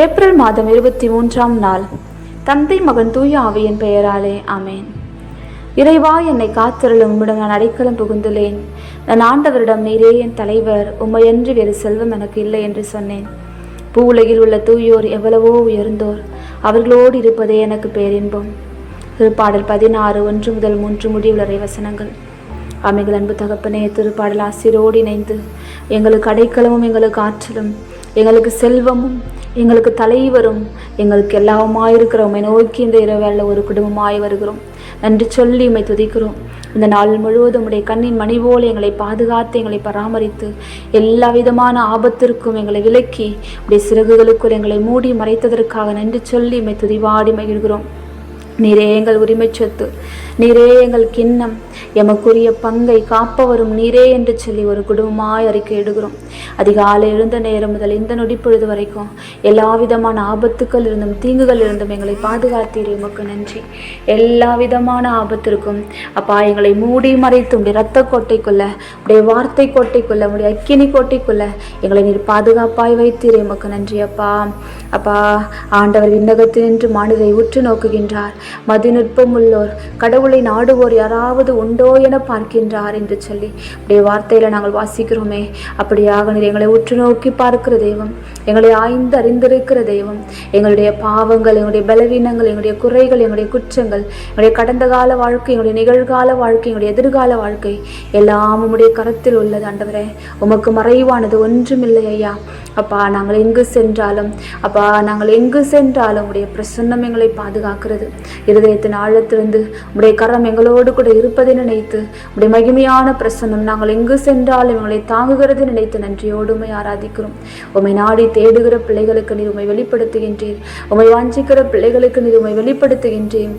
April மாதம் இருபத்தி மூன்றாம் நாள். தந்தை மகன் தூய ஆவியின் பெயராலே ஆமேன். இறைவா என்னை காத்திருளும் உம்மிடம் நான் அடைக்கலம் புகுந்துள்ளேன். நான் ஆண்டவரிடம் நீரே என் தலைவர் உம்மையன்று வேறு செல்வம் எனக்கு இல்லை என்று சொன்னேன். பூவுலகில் உள்ள தூயோர் எவ்வளவோ உயர்ந்தோர் அவர்களோடு இருப்பதே எனக்கு பேரின்பம். திருப்பாடல் பதினாறு ஒன்று முதல் மூன்று முடிவுள்ள வசனங்கள். அமைகள் அன்பு தகப்பனே திருப்பாடல் ஆசிரோடு இணைந்து எங்களுக்கு அடைக்கலமும் எங்களுக்கு ஆற்றலும் எங்களுக்கு செல்வமும் எங்களுக்கு தலைவரும் எங்களுக்கு எல்லாமாயிருக்கிறோம் நோக்கி இந்த இரவேள ஒரு குடும்பமாய் வருகிறோம். நன்றி சொல்லி உமை துதிக்கிறோம். இந்த நாள் முழுவதும் உடைய கண்ணின் மணி போல எங்களை பாதுகாத்து எங்களை பராமரித்து எல்லா விதமான ஆபத்திற்கும் எங்களை விலக்கி உடைய சிறகுகளுக்குள் எங்களை மூடி மறைத்ததற்காக நன்றி சொல்லி உமை துதிவாடி மகிழ்கிறோம். நீரே எங்கள் உரிமை சொத்து. நீரே எங்கள் கிண்ணம். எமக்குரிய பங்கை காப்பவரும் நீரே என்று சொல்லி ஒரு குடும்பமாய் அறிக்கை இடுகிறோம். அதிகாலை எழுந்த நேரம் முதல் இந்த நொடி பொழுது வரைக்கும் எல்லா விதமான ஆபத்துக்கள் இருந்தும் தீங்குகள் இருந்தும் எங்களை பாதுகாத்தீர் எமக்கு நன்றி. எல்லா விதமான ஆபத்திற்கும் அப்பா எங்களை மூடி மறைத்து உடைய இரத்த கோட்டைக்குள்ள உடைய வார்த்தை கோட்டைக்குள்ள உடைய அக்கினி கோட்டைக்குள்ள எங்களை நீர் பாதுகாப்பாய் வைத்தீர் எமக்கு நன்றி அப்பா. அப்பா ஆண்டவர் விண்ணகத்தினின்று மாநிலை உற்று நோக்குகின்றார். மதிநுட்பம் உள்ளோர் கடவுள் நாடுவோர் யாராவது உண்டோ என பார்க்கின்றார் என்று சொல்லி அப்படியே வார்த்தையில நாங்கள் வாசிக்கிறோமே. அப்படியாக எங்களை உற்று நோக்கி பார்க்கிற தெய்வம் எங்களை ஆய்ந்து அறிந்திருக்கிற தெய்வம் எங்களுடைய பாவங்கள் எங்களுடைய பலவீனங்கள் எங்களுடைய குறைகள் எங்களுடைய குற்றங்கள் எங்களுடைய கடந்த கால வாழ்க்கை எங்களுடைய நிகழ்கால வாழ்க்கை எங்களுடைய எதிர்கால வாழ்க்கை எல்லாம் உம்முடைய கரத்தில் உள்ளது ஆண்டவரே. உமக்கு மறைவானது ஒன்றுமில்லை ஐயா. அப்பா நாங்கள் எங்கு சென்றாலும் அப்பா நாங்கள் எங்கு சென்றாலும் உடைய பிரசன்னம் எங்களை பாதுகாக்கிறது. இருதயத்தின் ஆழத்திலிருந்து உடைய கரம் எங்களோடு கூட இருப்பதை நினைத்து உடைய மகிமையான பிரசன்னம் நாங்கள் எங்கு சென்றாலும் எங்களை தாங்குகிறது நினைத்து நன்றியோடு உமை ஆராதிக்கிறோம். உம்மை நாடி தேடுகிற பிள்ளைகளுக்கு நீர் உமை வெளிப்படுத்துகின்றீர். உம்மை வாஞ்சிக்கிற பிள்ளைகளுக்கு நீர் உமை வெளிப்படுத்துகின்றேன்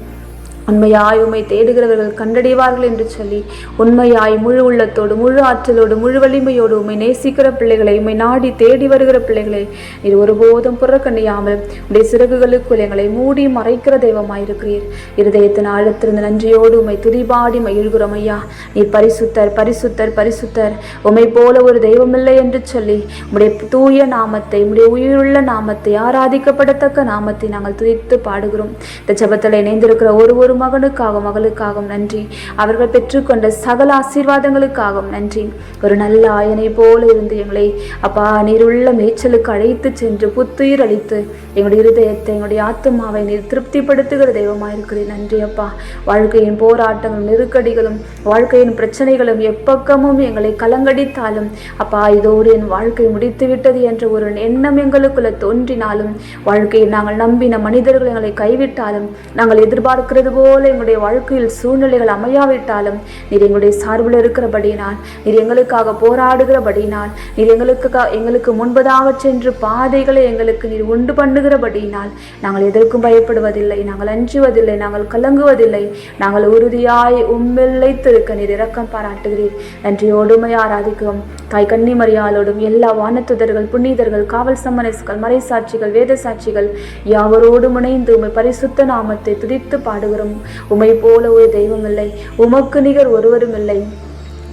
உண்மையாய் உம்மை தேடுகிறவர்கள் கண்டடைவார்கள் என்று சொல்லி உண்மையாய் முழு உள்ளத்தோடு முழு ஆற்றலோடு முழு வலிமையோடு உண்மை நேசிக்கிற பிள்ளைகளை உமை நாடி தேடி வருகிற பிள்ளைகளை நீர் ஒருபோதும் புறக்கணியாமல் உடைய சிறகுகளுக்குள் எங்களை மூடி மறைக்கிற தெய்வமாயிருக்கிறீர். இருதயத்தின் ஆழத்திலிருந்து நன்றியோடு உம்மை துதிபாடி மகிழ்கிறோம் ஐயா. நீர் பரிசுத்தர் பரிசுத்தர் பரிசுத்தர். உம்மை போல ஒரு தெய்வமில்லை என்று சொல்லி உடைய தூய நாமத்தை உடைய உயிருள்ள நாமத்தை ஆராதிக்கப்படத்தக்க நாமத்தை நாங்கள் துதித்து பாடுகிறோம். இந்த ஜபத்தில் இணைந்திருக்கிற ஒரு ஒரு ஒவ்வொரு மகனுக்காக மகளுக்காகவும் நன்றி. அவர்கள் பெற்றுக்கொண்ட சகல ஆசீர்வாதங்களுக்காகவும் நன்றி. ஒரு நல்ல ஆயனை போல இருந்து எங்களை அப்பா நீருள்ள மேய்ச்சலுக்கு அழைத்து சென்று புத்துயிர் அளித்து எங்களுடைய இருதயத்தை எங்களுடைய ஆத்மாவை நீர் திருப்திப்படுத்துகிற தெய்வமாயிருக்கிறேன் நன்றி அப்பா. வாழ்க்கையின் போராட்டங்களும் நெருக்கடிகளும் வாழ்க்கையின் பிரச்சனைகளும் எப்பக்கமும் எங்களை கலங்கடித்தாலும் அப்பா இதோடு என் வாழ்க்கை முடித்து விட்டது என்ற ஒரு எண்ணம் எங்களுக்குள்ள தோன்றினாலும் வாழ்க்கையில் நாங்கள் நம்பின மனிதர்கள் எங்களை கைவிட்டாலும் நாங்கள் எதிர்பார்க்கிறது போல் போல எங்களுடைய வாழ்க்கையில் சூழ்நிலைகள் அமையாவிட்டாலும் நீர் எங்களுடைய சார்பில் இருக்கிறபடியினால் நீர் எங்களுக்காக போராடுகிறபடியினால் நீர் எங்களுக்கு எங்களுக்கு முன்பதாக சென்று பாதைகளை எங்களுக்கு நீர் உண்டு பண்ணுகிறபடியினால் நாங்கள் எதற்கும் பயப்படுவதில்லை நாங்கள் அஞ்சுவதில்லை நாங்கள் கலங்குவதில்லை நாங்கள் உறுதியாய் உம்மில்லைத்திருக்க நீர் இரக்கம் பாராட்டுகிறீர். நன்றியோடுமை ஆராதிக்கிறோம். தாய் கன்னிமரியாலோடும் எல்லா வானத்துதர்கள் புனிதர்கள் காவல் சம்மனஸ்கள் மறைசாட்சிகள் வேத சாட்சிகள் யாவரோடும் இணைந்து உமை பரிசுத்த நாமத்தை துதித்து பாடுகிறோம். உம்மை போல ஒரு தெய்வம் இல்லை. உமக்கு நிகர் ஒருவரும் இல்லை.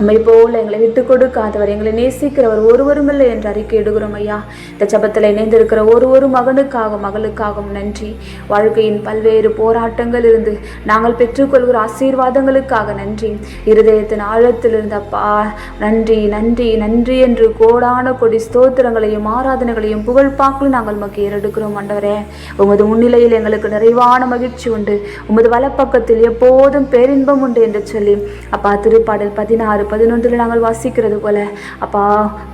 நம்மை போல் எங்களை விட்டு கொடுக்காதவர் எங்களை நேசிக்கிறவர் ஒருவரும் இல்லை என்று அறிக்கை இடுகிறோம் ஐயா. இந்த ஜபத்தில் இணைந்திருக்கிற ஒரு ஒரு மகனுக்காகவும் மகளுக்காகவும் நன்றி. வாழ்க்கையின் பல்வேறு போராட்டங்கள் இருந்து நாங்கள் பெற்றுக்கொள்கிற ஆசீர்வாதங்களுக்காக நன்றி. இருதயத்தின் ஆழத்தில் இருந்த அப்பா நன்றி நன்றி நன்றி என்று கோடான கொடி ஸ்தோத்திரங்களையும் ஆராதனைகளையும் புகழ்பாக்களும் நாங்கள் உமக்கு ஏறெடுக்கிறோம் ஆண்டவரே. உமது முன்னிலையில் எங்களுக்கு நிறைவான மகிழ்ச்சி உண்டு. உமது வலப்பக்கத்தில் எப்போதும் பேரின்பம் உண்டு என்று சொல்லி அப்பா திருப்பாடல் பதினாறு பதினொன்றில் நாங்கள் வாசிக்கிறது போல அப்பா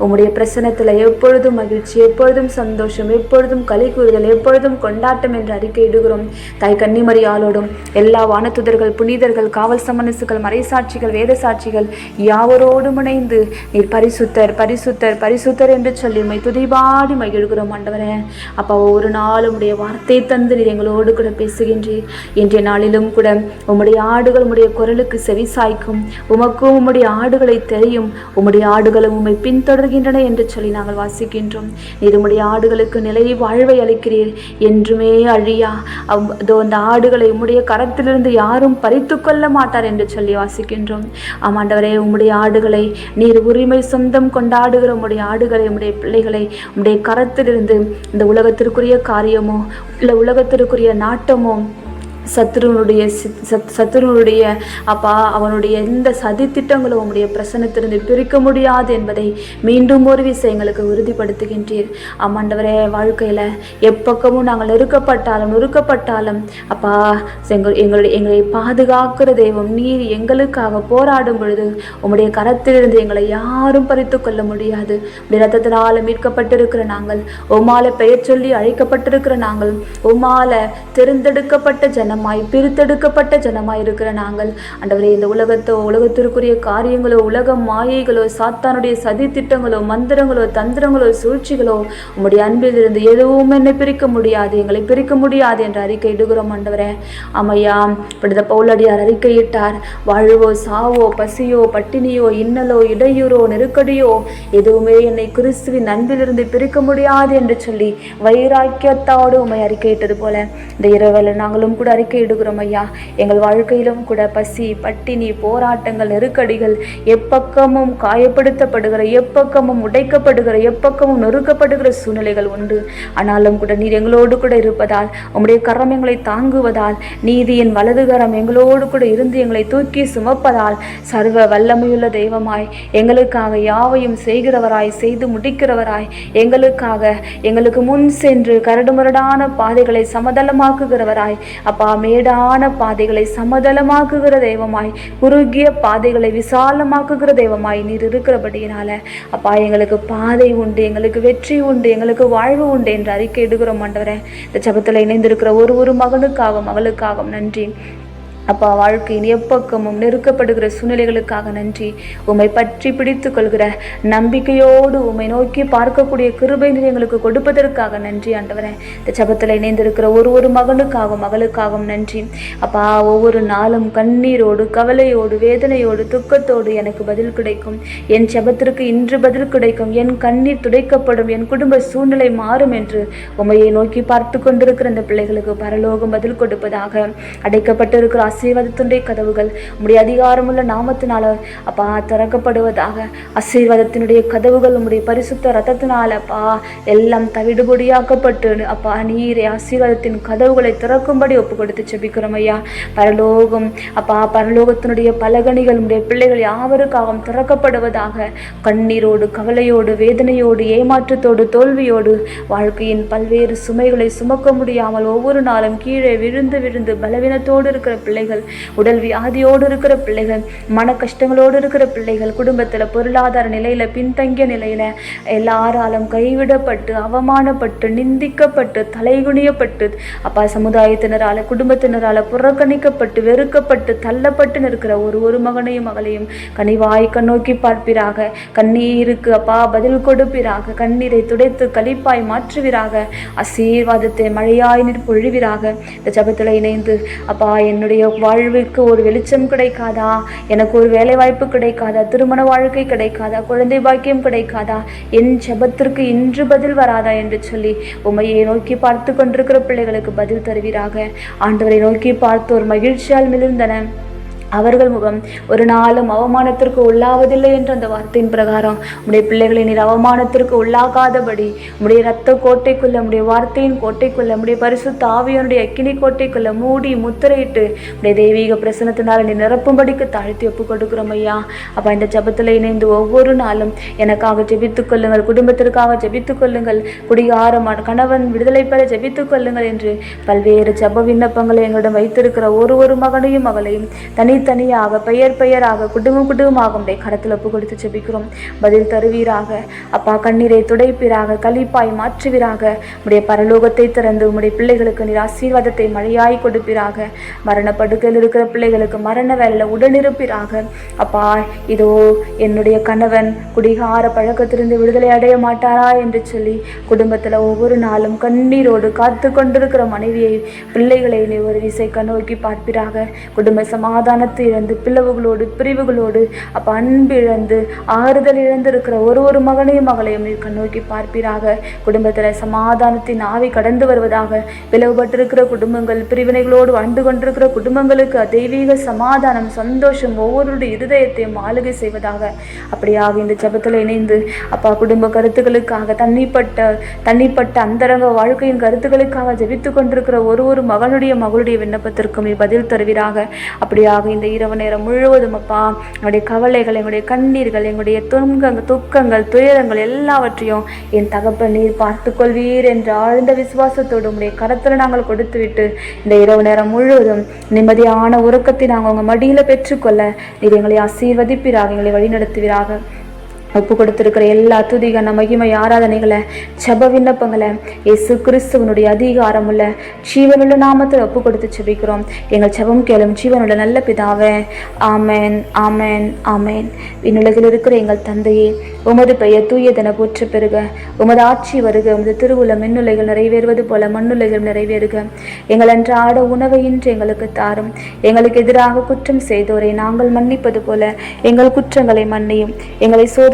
உம்முடைய பிரசனத்தில் எப்பொழுதும் மகிழ்ச்சி எப்பொழுதும் சந்தோஷம் எப்பொழுதும் கலை கூறுதல் எப்பொழுதும் கொண்டாட்டம் என்று அறிக்கை இடுகிறோம். தாய் கன்னிமறியாலோடும் எல்லா வானத்துதர்கள் புனிதர்கள் காவல் சமனசுகள் மறைசாட்சிகள் வேத சாட்சிகள் யாவரோடும் இணைந்து நீர் பரிசுத்தர் பரிசுத்தர் பரிசுத்தர் என்று சொல்லி உண்மை துதிபாடி மகிழ்கிறோம் ஆண்டவரே. அப்பா ஒவ்வொரு நாளும் உடைய வார்த்தை தந்து நீர் எங்களோடு கூட பேசுகின்றீர். இன்றைய நாளிலும் கூட உம்முடைய ஆடுகள் உம்முடைய குரலுக்கு செவி சாய்க்கும் உமக்கும் உம்முடைய ஆடுகளை தெரியும். உம்முடைய ஆடுகளும் உம்மை பின்தொடர்கின்றன என்று சொல்லி நாங்கள் வாசிக்கின்றோம். நீர் உம்முடைய ஆடுகளுக்கு நிலை வாழ்வை அளிக்கிறீர் என்றுமே அழியா. அவ்- அதோ அந்த ஆடுகளை உம்முடைய கரத்திலிருந்து யாரும் பறித்து கொள்ள மாட்டார் என்று சொல்லி வாசிக்கின்றோம். ஆமாண்டவரே உம்முடைய ஆடுகளை நீர் உரிமை சொந்தம் கொண்டாடுகிற உம்முடைய ஆடுகளை உம்முடைய பிள்ளைகளை உம்முடைய கரத்திலிருந்து இந்த உலகத்திற்குரிய காரியமோ இல்லை உலகத்திற்குரிய நாட்டமோ சத்ருனுடைய சத் சத்ருனுடைய அப்பா அவனுடைய எந்த சதி திட்டங்களும் உம்முடைய பிரசனத்திலிருந்து பிரிக்க முடியாது என்பதை மீண்டும் ஒரு விஷயம் எங்களுக்கு உறுதிப்படுத்துகின்றீர். ஆமாண்டவரே வாழ்க்கையில் எப்பக்கமும் நாங்கள் நெருக்கப்பட்டாலும் நொறுக்கப்பட்டாலும் அப்பா எங்கள் எங்களுடைய எங்களை பாதுகாக்கிற தெய்வம் நீர் எங்களுக்காக போராடும் பொழுது உம்முடைய கரத்திலிருந்து எங்களை யாரும் பறித்து கொள்ள முடியாது. உடைய ரத்தத்தினால மீட்கப்பட்டிருக்கிற நாங்கள் உமால பெயர் சொல்லி அழைக்கப்பட்டிருக்கிற நாங்கள் உமால தெரிந்தெடுக்கப்பட்ட ஜனமாய் பிரித்தெடுக்கப்பட்ட ஜனமாய் இருக்கிற நாங்கள். ஆண்டவரே இந்த உலகத்தோ உலகத்திற்குரிய காரியங்களோ உலக மாயைகளோ சாத்தானுடைய சதி திட்டங்களோ மந்திரங்களோ தந்திரங்களோ சூழ்ச்சிகளோ உம்முடைய அன்பிலிருந்து எதுவும் என்னை பிரிக்க முடியாது எங்களை பிரிக்க முடியாது என்று அறிக்கை இடுகிறோம் ஆண்டவரே அமையா படுத பவுலடியார் அறிக்கையிட்டார். வாழ்வோ சாவோ பசியோ பட்டினியோ இன்னலோ இடையூறோ நெருக்கடியோ எதுவுமே என்னை கிறிஸ்துவின் அன்பிலிருந்து பிரிக்க முடியாது என்று சொல்லி வைராக்கியத்தோடு உம்மை அறிக்கையிட்டது போல. இந்த இரவில் நாங்களும் கூட அறிக்கை அறிக்கையிடுகிறோம் ஐயா. எங்கள் வாழ்க்கையிலும் கூட பசி பட்டினி போராட்டங்கள் நெருக்கடிகள் எப்பக்கமும் காயப்படுத்தப்படுகிற எப்பக்கமும் உடைக்கப்படுகிற எப்பக்கமும் நொறுக்கப்படுகிற சூழ்நிலைகள் உண்டு. ஆனாலும் கூட நீர் எங்களோடு கூட இருப்பதால் உம்முடைய கரம் எங்களை தாங்குவதால் நீதியின் வலதுகரம் எங்களோடு கூட இருந்து எங்களை தூக்கி சுமப்பதால் சர்வ வல்லமையுள்ள தெய்வமாய் எங்களுக்காக யாவையும் செய்கிறவராய் செய்து முடிக்கிறவராய் எங்களுக்காக எங்களுக்கு முன் சென்று கரடுமுரடான பாதைகளை சமதளமாக்குகிறவராய் அப்பா மேடான பாதைகளை சமதளமாக்குகிற தெய்வமாய் குறுகிய பாதைகளை விசாலமாக்குகிற தெய்வமாய் நீர் இருக்கிறபடியினால. அப்பா எங்களுக்கு பாதை உண்டு எங்களுக்கு வெற்றி உண்டு எங்களுக்கு வாழ்வு உண்டு என்று அறிக்கை இடுகிறோம் ஆண்டவரே. இந்த ஜபத்தில் இணைந்திருக்கிற ஒரு ஒரு மகனுக்காகவும் மகளுக்காகவும் நன்றி. அப்பா வாழ்க்கையின் எப்பக்கமும் நெருக்கப்படுகிற சூழ்நிலைகளுக்காக நன்றி. உம்மை பற்றி பிடித்து கொள்கிற நம்பிக்கையோடு உம்மை நோக்கி பார்க்கக்கூடிய கிருபை நிலையங்களுக்கு எங்களுக்கு கொடுப்பதற்காக நன்றி ஆண்டவரே. இந்த சபத்தில் இணைந்திருக்கிற ஒரு ஒரு மகனுக்காகவும் மகளுக்காகவும் நன்றி. அப்பா ஒவ்வொரு நாளும் கண்ணீரோடு கவலையோடு வேதனையோடு துக்கத்தோடு எனக்கு பதில் கிடைக்கும். என் சபத்திற்கு இன்று பதில் கிடைக்கும். என் கண்ணீர் துடைக்கப்படும். என் குடும்ப சூழ்நிலை மாறும் என்று உமையை நோக்கி பார்த்து கொண்டிருக்கிற இந்த பிள்ளைகளுக்கு பரலோகம் பதில் கொடுப்பதாக அடைக்கப்பட்டிருக்கிற ஆசீர்வாதத்தினுடைய கதவுகள். உம்முடைய அதிகாரமுள்ள நாமத்தினால அப்பா திறக்கப்படுவதாக. ஆசீர்வாதத்தினுடைய கதவுகள் உம்முடைய பரிசுத்த ரத்தத்தினால அப்பா எல்லாம் தவிடுபொடியாக்கப்பட்டு அப்பா நீரே ஆசீர்வாதத்தின் கதவுகளை திறக்கும்படி ஒப்பு கொடுத்து செபிக்கிறோம் ஐயா. பரலோகம் அப்பா பரலோகத்தினுடைய பலகணிகள் உடைய பிள்ளைகள் யாவருக்காகவும் திறக்கப்படுவதாக. கண்ணீரோடு கவலையோடு வேதனையோடு ஏமாற்றத்தோடு தோல்வியோடு வாழ்க்கையின் பல்வேறு சுமைகளை சுமக்க முடியாமல் ஒவ்வொரு நாளும் கீழே விழுந்து விழுந்து பலவீனத்தோடு இருக்கிற பிள்ளைகள் உடல் வியாதியோடு இருக்கிற பிள்ளைகள் மன கஷ்டங்களோடு இருக்கிற பிள்ளைகள் குடும்பத்தில் பொருளாதார நிலையில பின்தங்கிய நிலையில எல்லாராலும் கைவிடப்பட்டு அவமானப்பட்டு நிந்திக்கப்பட்டு தலைகுனியப்பட்டு அப்பா சமுதாயத்தினரால் குடும்பத்தினரால் புறக்கணிக்கப்பட்டு வெறுக்கப்பட்டு தள்ளப்பட்டு நிற்கிற ஒரு ஒரு மகனையும் மகளையும் கனிவாய் கண்ணோக்கி பார்ப்பீராக. கண்ணீருக்கு அப்பா பதில் கொடுப்பீராக. கண்ணீரை துடைத்து கழிப்பாய் மாற்றுவீராக. ஆசீர்வாதத்தை மழையாய் நீர் பொழிவீராக இந்த ஜபத்தில் இணைந்து அப்பா என்னுடைய வாழ்விற்கு ஒரு வெளிச்சம் கிடைக்காதா? எனக்கு ஒரு வேலை வாய்ப்பு கிடைக்காதா? திருமண வாழ்க்கை கிடைக்காதா? குழந்தை பாக்கியம் கிடைக்காதா? என் ஜெபத்திற்கு இன்று பதில் வராதா என்று சொல்லி உமையை நோக்கி பார்த்து கொண்டிருக்கிற பிள்ளைகளுக்கு பதில் தருவீராக. ஆண்டவரை நோக்கி பார்த்து ஒரு மகிழ்ச்சியால் மிளிர்ந்தன அவர்கள் முகம் ஒரு நாளும் அவமானத்திற்கு உள்ளாவதில்லை என்ற அந்த வார்த்தையின் பிரகாரம். உடைய பிள்ளைகளை நீர் அவமானத்திற்கு உள்ளாகாதபடி உடைய இரத்த கோட்டைக்குள்ள உடைய வார்த்தையின் கோட்டைக்குள்ள உடைய பரிசு தாவியனுடைய அக்கினி கோட்டைக்குள்ள மூடி முத்திரையிட்டு உடைய தெய்வீக பிரசனத்தினால் நீ நிரப்பும்படிக்கு தாழ்த்தி ஒப்பு கொடுக்குறோம் ஐயா. அப்போ இந்த ஜபத்தில் இணைந்து ஒவ்வொரு நாளும் எனக்காக ஜெபித்துக் கொள்ளுங்கள் குடும்பத்திற்காக ஜெபித்துக் கொள்ளுங்கள் குடிகாரமான கணவன் விடுதலை பெற ஜெபித்துக் கொள்ளுங்கள் என்று பல்வேறு ஜப விண்ணப்பங்களை எங்களிடம் வைத்திருக்கிற ஒரு ஒரு மகனையும் மகளையும் தனித்தனியாக பெயர் பெயராக குடும்பம் குடும்பமாக உடைய கரத்தில் ஒப்பு கொடுத்து ஜெபிக்கிறோம் பதில் தருவீராக. அப்பா கண்ணீரை துடைப்பீராக கழிப்பாய் மாற்றுவீராக. உடைய பரலோகத்தை திறந்து உம்முடைய பிள்ளைகளுக்கு நீர் ஆசீர்வாதத்தை மழையாய் கொடுப்பீராக. மரண படுக்கையில் இருக்கிற பிள்ளைகளுக்கு மரண வேலையில் உடனிருப்பீராக. அப்பா இதோ என்னுடைய கணவன் குடிகார பழக்கத்திலிருந்து விடுதலை அடைய மாட்டாரா என்று சொல்லி குடும்பத்தில் ஒவ்வொரு நாளும் கண்ணீரோடு காத்து கொண்டிருக்கிற மனைவியை பிள்ளைகளை நீ ஒரு விசை கண்ணோக்கி பார்ப்பீராக. குடும்ப சமாதான சமாதானத்தை இழந்து பிளவுகளோடு பிரிவுகளோடு அப்போ அன்பு இழந்து ஆறுதல் இழந்து இருக்கிற ஒரு ஒரு மகனையும் மகளையும் நீர் கண்ணோக்கி பார்ப்பீராக. குடும்பத்தில் சமாதானத்தின் ஆவி கடந்து வருவதாக பிளவுபட்டிருக்கிற குடும்பங்கள் பிரிவினைகளோடு வாழ்ந்து கொண்டிருக்கிற குடும்பங்களுக்கு தெய்வீக சமாதானம் சந்தோஷம் ஒவ்வொருடைய இருதயத்தையும் ஆளுகை செய்வதாக. அப்படியாக இந்த ஜபத்தில் இணைந்து அப்பா குடும்ப கருத்துக்களுக்காக தண்ணிப்பட்ட தண்ணிப்பட்ட அந்தரங்க வாழ்க்கையின் கருத்துக்களுக்காக ஜபித்து கொண்டிருக்கிற ஒரு ஒரு மகனுடைய மகளுடைய விண்ணப்பத்திற்கும் பதில் தருவீராக. அப்படியாக இந்த இரவு நேரம் முழுவதும் அப்பா என்னுடைய கவலைகள் எங்களுடைய கண்ணீர்கள் எங்களுடைய துன்பங்கள் துக்கங்கள் துயரங்கள் எல்லாவற்றையும் என் தகப்பன் நீர் பார்த்து கொள்வீர் என்ற ஆழ்ந்த விசுவாசத்தோடு உங்களுடைய கரத்தில் நாங்கள் கொடுத்துவிட்டு இந்த இரவு நேரம் முழுவதும் நிம்மதியான உறக்கத்தை நாங்கள் உங்கள் மடியில் பெற்றுக்கொள்ள நீர் எங்களை ஆசீர்வதிப்பீராக எங்களை வழிநடத்துவீராக. ஒப்பு கொடுத்திருக்கிற எல்லா துதிகன மகிமை ஆராதனைகளை ஜப விண்ணப்பங்களை இயேசு கிறிஸ்துவனுடைய அதிகாரமுள்ள ஜீவனுள்ள நாமத்தில் ஒப்பு கொடுத்து செபிக்கிறோம் எங்கள் ஜெபம் கேளும் ஜீவனுள்ள நல்ல பிதாவே ஆமேன் ஆமேன் ஆமேன். விண்ணுலகில் இருக்கிற எங்கள் தந்தையே உமது பெயர் தூயதென போற்று பெறுக உமது ஆட்சி வருக. உமது திருவுல மின்னுலைகள் நிறைவேறுவது போல மண்ணுலைகள் நிறைவேறுக. எங்கள் அன்றாட உணவை இன்று எங்களுக்கு தாரும். எங்களுக்கு எதிராக குற்றம் செய்தோரை நாங்கள் மன்னிப்பது போல எங்கள் குற்றங்களை மன்னியும். எங்களை